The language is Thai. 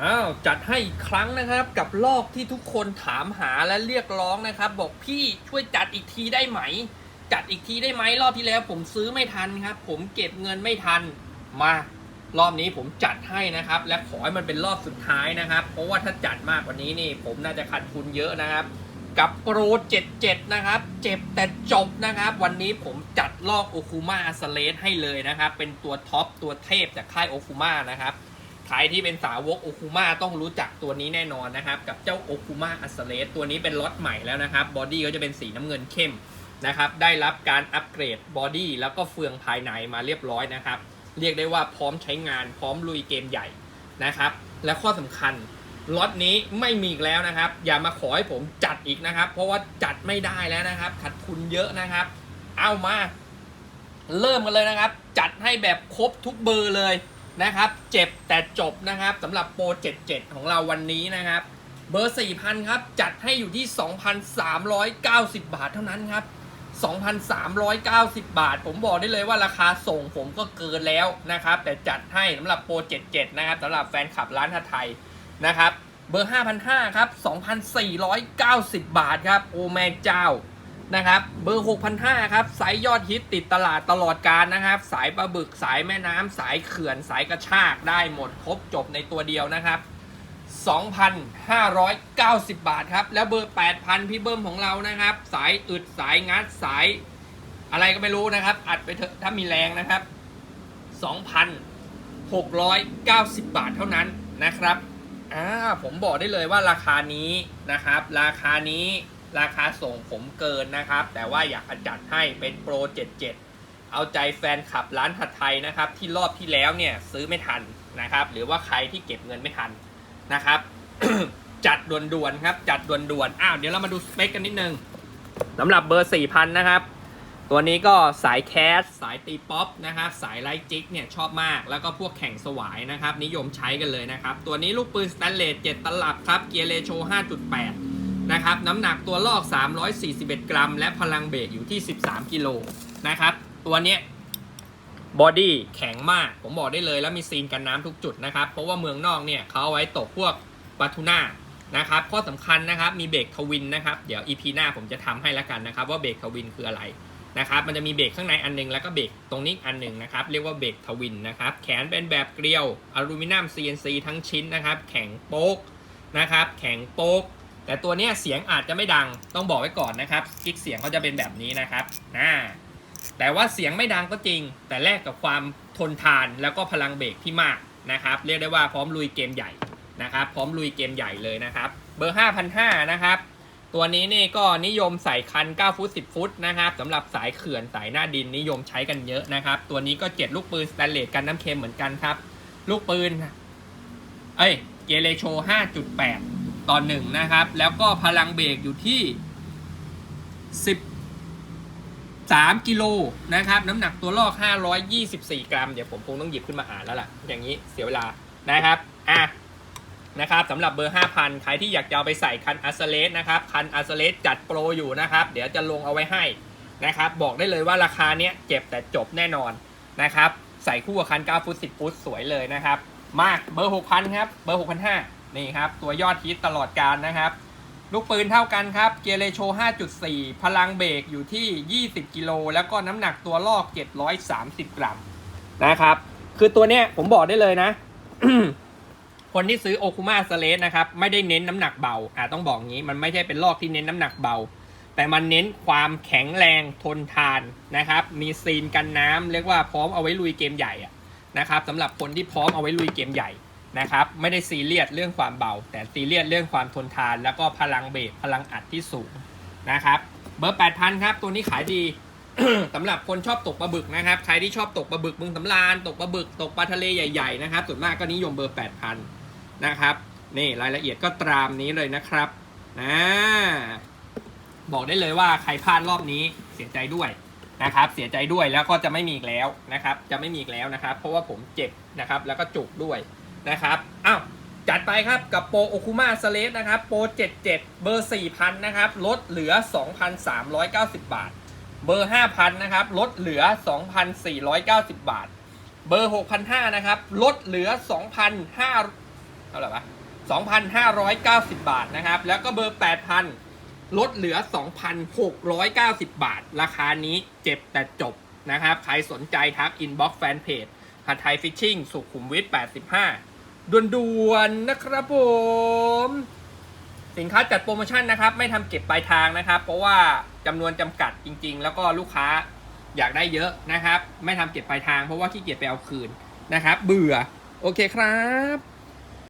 อ้าวจัดให้อีกครั้งนะครับกับลอกที่ทุกคนถามหาและเรียกร้องนะครับ บอกพี่ช่วยจัดอีกทีได้ไหม จัดอีกทีได้ไหมรอบที่แล้ว ผมซื้อไม่ทันครับ ผมเก็บเงินไม่ทันมารอบนี้ผมจัดให้นะครับ และขอให้มันเป็นรอบสุดท้ายนะครับ เพราะว่าถ้าจัดมากกว่านี้นี่ ผมน่าจะขาดทุนเยอะนะครับ กับโปร 77 นะครับ เจ็บแต่จบนะครับ วันนี้ผมจัดลอกโอคูมาสเลสให้เลยนะครับ เป็นตัวท็อปตัวเทพจากค่ายโอคูมานะครับ ใครที่เป็นสาวกโอคูมาต้องรู้จักตัวนี้แน่นอนนะครับ กับเจ้าโอคูมาอัสเลสตัวนี้เป็นล็อตใหม่แล้วนะครับบอดี้ก็จะเป็นสีน้ำเงินเข้มนะครับ ได้รับการอัปเกรดบอดี้แล้วก็เฟืองภายในมาเรียบร้อยนะครับ เรียกได้ว่าพร้อมใช้งานพร้อมลุยเกมใหญ่นะครับ และข้อสำคัญล็อตนี้ไม่มีอีกแล้วนะครับ อย่ามาขอให้ผมจัดอีกนะครับ เพราะว่าจัดไม่ได้แล้วนะครับขาดทุนเยอะนะครับ เอามา เริ่มกันเลยนะครับ จัดให้แบบครบทุกเบอร์เลย นะครับ เจ็บแต่จบนะครับสำหรับโปร 77 ของเราวันนี้นะครับ เบอร์ 4,000 ครับ จัดให้อยู่ที่ 2,390 บาทเท่านั้นครับ 2,390 บาท ผมบอกได้เลยว่าราคาส่งผมก็เกินแล้วนะครับ แต่จัดให้สำหรับโปร 77 นะครับสำหรับแฟนคลับร้านทไทยนะครับ เบอร์ 5,500 ครับ 2,490 บาทครับ โอแม่เจ้า นะครับ เบอร์ 6,500 ครับ สายยอดฮิตติดตลาดตลอดการนะครับ สายปลาบึกสายแม่น้ำสายเขื่อนสายกระชากได้หมดครบจบในตัวเดียวนะครับ 2,590 บาทครับ แล้วเบอร์ 8,000 พี่เบิ้มของเรานะครับ สายอึดสายงัดสายอะไรก็ไม่รู้นะครับ อัดไปเถอะถ้ามีแรงนะครับ 2,690 บาทเท่านั้นนะครับอ่าผมบอกได้เลยว่าราคานี้นะครับ ราคานี้ ราคาส่งผมเกินนะครับ แต่ว่าอยากจัดให้เป็นโปร 77 เอาใจแฟนคลับร้านผัดไทยนะครับ ที่รอบที่แล้วเนี่ยซื้อไม่ทันนะครับ หรือว่าใครที่เก็บเงินไม่ทันนะครับ จัดด่วนๆครับ จัดด่วนๆอ้าวเดี๋ยวเรามาดูสเปคกันนิดนึงสำหรับเบอร์ 4,000 นะครับ ตัวนี้ก็สายแคส สายตีป๊อปนะครับ สายไลท์จิกเนี่ยชอบมาก แล้วก็พวกแข่งสวายนะครับ นิยมใช้กันเลยนะครับ ตัวนี้ลูกปืนสแตนเลส 7 ตลับครับ เกียร์เรโช5.8 นะครับน้ำหนักตัวลอก 341 กรัม และพลังเบรกอยู่ที่ 13 กิโลนะครับ ตัวเนี้ยบอดี้แข็งมาก ผมบอกได้เลยแล้วมีซีนกันน้ำทุกจุดนะครับ เพราะว่าเมืองนอกเนี่ยเขาเอาไว้ตกพวกปลาทูน่านะครับ ข้อสำคัญนะครับมีเบรกทวินนะครับ เดี๋ยว EP หน้าผมจะทำให้แล้วกันนะครับ ว่าเบรกทวินคืออะไรนะครับ มันจะมีเบรกข้างในอันหนึงแล้วก็เบรกตรงนี้อันหนึ่งนะครับ เรียกว่าเบรกทวินนะครับ แขนเป็นแบบเกลียวอลูมิเนียม CNC ทั้งชิ้นนะครับ แข็งโป๊กนะครับ แข็งโป๊ก แต่ตัวเนี้ยเสียงอาจจะไม่ดังต้องบอกไว้ก่อนนะครับกิ๊กเสียงเขาจะเป็นแบบนี้นะครับนะแต่ว่าเสียงไม่ดังก็จริง แต่แลกกับความทนทานแล้วก็พลังเบรกที่มากนะครับ เรียกได้ว่าพร้อมลุยเกมใหญ่นะครับ พร้อมลุยเกมใหญ่เลยนะครับ เบอร์ 5,500 นะครับ ตัวนี้นี่ก็นิยมใส่คัน 9 ฟุต 10 ฟุตนะครับสำหรับสายเขื่อนสายหน้าดินนิยมใช้กันเยอะนะครับ ตัวนี้ก็ 7 ลูกปืนสแตนเลสกันน้ำเค็มเหมือนกันครับ ลูกปืน เอ้ย เกเรโช 5.8 ต่อหนึ่งนะครับ แล้วก็พลังเบรกอยู่ที่ 13 กิโลนะครับ น้ำหนักตัวลอก 524 กรัม เดี๋ยวผมคงต้องหยิบขึ้นมาอ่านแล้วล่ะ อย่างนี้เสียเวลานะครับ อะ นะครับสำหรับเบอร์ 5,000 ใครที่อยากจะเอาไปใส่คันอัสเลสนะครับ คันอัสเลสจัดโปรอยู่นะครับ เดี๋ยวจะลงเอาไว้ให้นะครับ บอกได้เลยว่าราคาเนี้ยเจ็บแต่จบแน่นอนนะครับ ใส่คู่กับคัน9ฟุต10 ฟุตสวยเลยนะครับ มาเบอร์ 6,000 ครับ เบอร์ 6,500 นี่ครับ ตัวยอดฮิตตลอดการนะครับ ลูกปืนเท่ากันครับ เกเรโช 5.4 พลังเบรกอยู่ที่ 20 กิโล แล้วก็น้ำหนักตัวลอก 730 กรัมนะครับ คือตัวเนี้ยผมบอกได้เลยนะ คนที่ซื้อโอคุมาสเลสนะครับ ไม่ได้เน้นน้ำหนักเบาอ่าต้องบอกงี้ มันไม่ใช่เป็นลอกที่เน้นน้ำหนักเบา แต่มันเน้นความแข็งแรงทนทานนะครับ มีซีนกันน้ำเรียกว่าพร้อมเอาไว้ลุยเกมใหญ่อะนะครับสำหรับคนที่พร้อมเอาไว้ลุยเกมใหญ่ นะครับไม่ได้ซีเรียสเรื่องความเบา แต่ซีเรียสเรื่องความทนทาน แล้วก็พลังเบรกพลังอัดที่สูงนะครับ เบอร์ 8,000 ครับ ตัวนี้ขายดีสำหรับคนชอบตกปลาบึกนะครับ ใครที่ชอบตกปลาบึกมึงสำราญตกปลาบึกตกปลาทะเลใหญ่ๆนะครับส่วนมากก็นิยมเบอร์ 8,000 นะครับนี่รายละเอียดก็ตามนี้เลยนะครับนะบอกได้เลยว่าใครพลาดรอบนี้เสียใจด้วยนะครับ เสียใจด้วยแล้วก็จะไม่มีอีกแล้วนะครับ จะไม่มีอีกแล้วนะครับ เพราะว่าผมเจ็บนะครับ แล้วก็จุกด้วย นะครับอ้าวจัดไปครับกับโปรโอคุมาสเลสนะครับ โปร 77 เบอร์ 4,000 นะครับ ลดเหลือ 2,390 บาท เบอร์ 5,000 นะครับ ลดเหลือ 2,490 บาท เบอร์ 6,500 นะครับ ลดเหลือ 2,500เท่าไหร่ปะ2,590 บาทนะครับ แล้วก็เบอร์ 8,000 ลดเหลือ 2,690 บาท ราคานี้เจ็บแต่จบนะครับ ใครสนใจทักอินบ็อกซ์แฟนเพจหัดไทยฟิชชิ่งสุขุมวิท85 ด่วนๆนะครับผม สินค้าจัดโปรโมชั่นนะครับ ไม่ทำเก็บปลายทางนะครับ เพราะว่าจำนวนจำกัดจริง ๆ แล้วก็ลูกค้าอยากได้เยอะนะครับ ไม่ทำเก็บปลายทางเพราะว่าขี้เกียจไปเอาคืนนะครับ เบื่อ โอเคครับ